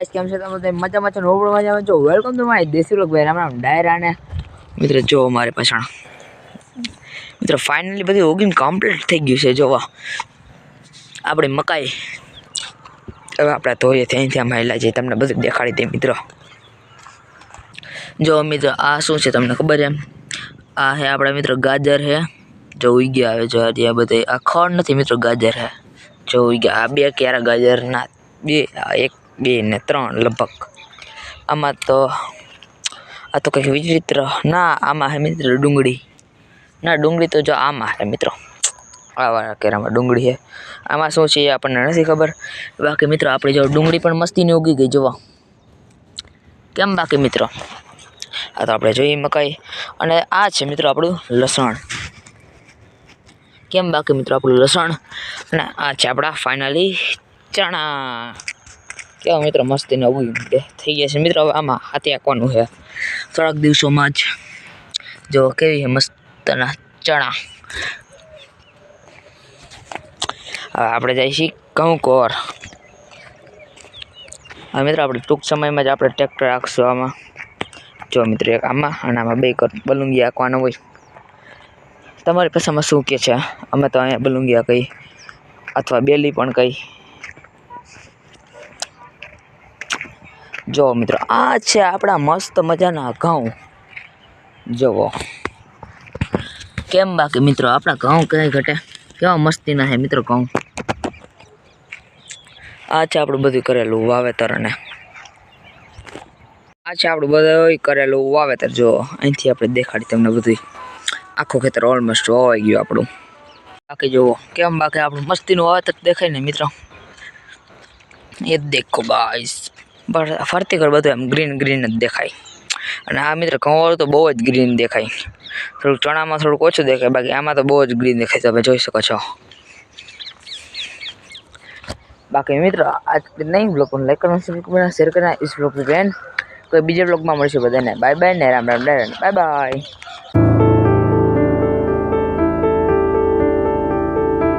કેમ છે? તમે મજા મજા નોબળ મજામાં છો. વેલકમ ટુ માય દેશી લોક ભાઈ. રામ રામ. ડાયરા ને મિત્રો, જો મારે પાછળ. મિત્રો ફાઇનલી બધી ઓગીન કમ્પ્લીટ થઈ ગયું છે, જોવા. આપણે મકાઈ. હવે આપણે ધોઈએ ત્યાં ત્યાં હેલા છે તમને બધું દેખાડી દે મિત્રો. જો મિત્રો, આ શું છે તમને ખબર છે આ હે આપણા મિત્રો ગાજર હે. જો ઉઈ ગયા આવે જો આ બધે આ ખડ નથી મિત્રો ગાજર હે. જો ઉઈ ગયા. આ બે ક્યારા ગાજરના. બે એક બે ને ત્રણ લગભગ. આમાં તો, આ તો કંઈક વિચિત્ર. ના, આમાં હે મિત્ર ડુંગળી. ના, ડુંગળી તો જો આમાં હે મિત્રો. આવા કેરામાં ડુંગળી છે આમાં શું છે એ આપણને નથી ખબર. બાકી મિત્રો, આપણે જો ડુંગળી પણ મસ્તીની ઉગી ગઈ જોવા કેમ બાકી મિત્રો? આ તો આપણે જોઈએ મકાઈ. અને આ છે મિત્રો આપણું લસણ. કેમ બાકી મિત્રો આપણું લસણ? અને આ છે આપણા ફાઇનલી ચણા. કેવા મિત્રો મસ્તીને ઉગી ગયા થઈ ગયા છે. મિત્રો, હવે આમાં હાથે આંકવાનું છે. થોડાક દિવસોમાં જ. જો, કેવી છે મસ્તના ચણા. હવે આપણે છીએ ઘઉં કોર હવે મિત્રો, આપણે ટૂંક સમયમાં જ આપણે ટ્રેક્ટર રાખશું આમાં. જો મિત્રો, એક આમાં અને આમાં બે કર બલુંગી આંકવાનું હોય. તમારી પાસેમાં શું કે છે? અમે તો અહીંયા બલુંગિયા કહી અથવા બેલી પણ કહી જો મિત્રો, આ છે આપણા મસ્ત મજાના ઘઉં. જુઓ. કેમ બાકી મિત્રો, આપણા ઘઉં કઈ ઘટે? કેવા મસ્તીના છે મિત્રો ઘઉં? આ છે આપણું બધું કરેલું વાવેતર અને આ છે આપણું બધું કરેલું વાવેતર. જો અહીંથી આપણે દેખાડી તમને બધું આખું ખેતર ઓલમોસ્ટ વાવાઈ ગયું આપણું. બાકી જુઓ, કેમ બાકી આપણું મસ્તીનું વાવેતર દેખાય ને મિત્રો? એ દેખો ગાઈસ બસ ફરતી કર બધું એમ ગ્રીન ગ્રીન જ દેખાય. અને આ મિત્ર ઘઉં તો બહુ જ ગ્રીન દેખાય. થોડુંક ચણામાં થોડુંક ઓછું દેખાય, બાકી આમાં તો બહુ જ ગ્રીન દેખાય, તમે જોઈ શકો છો. બાકી મિત્ર આજ નહીં બ્લોગ પણ લાઈક કરવાનું, શેર કરવાનું ઇસ બ્લોગ બેન કોઈ બીજા બ્લોગમાં મળશે બધાને. બાય બાય ને રામ રામ બાય બાય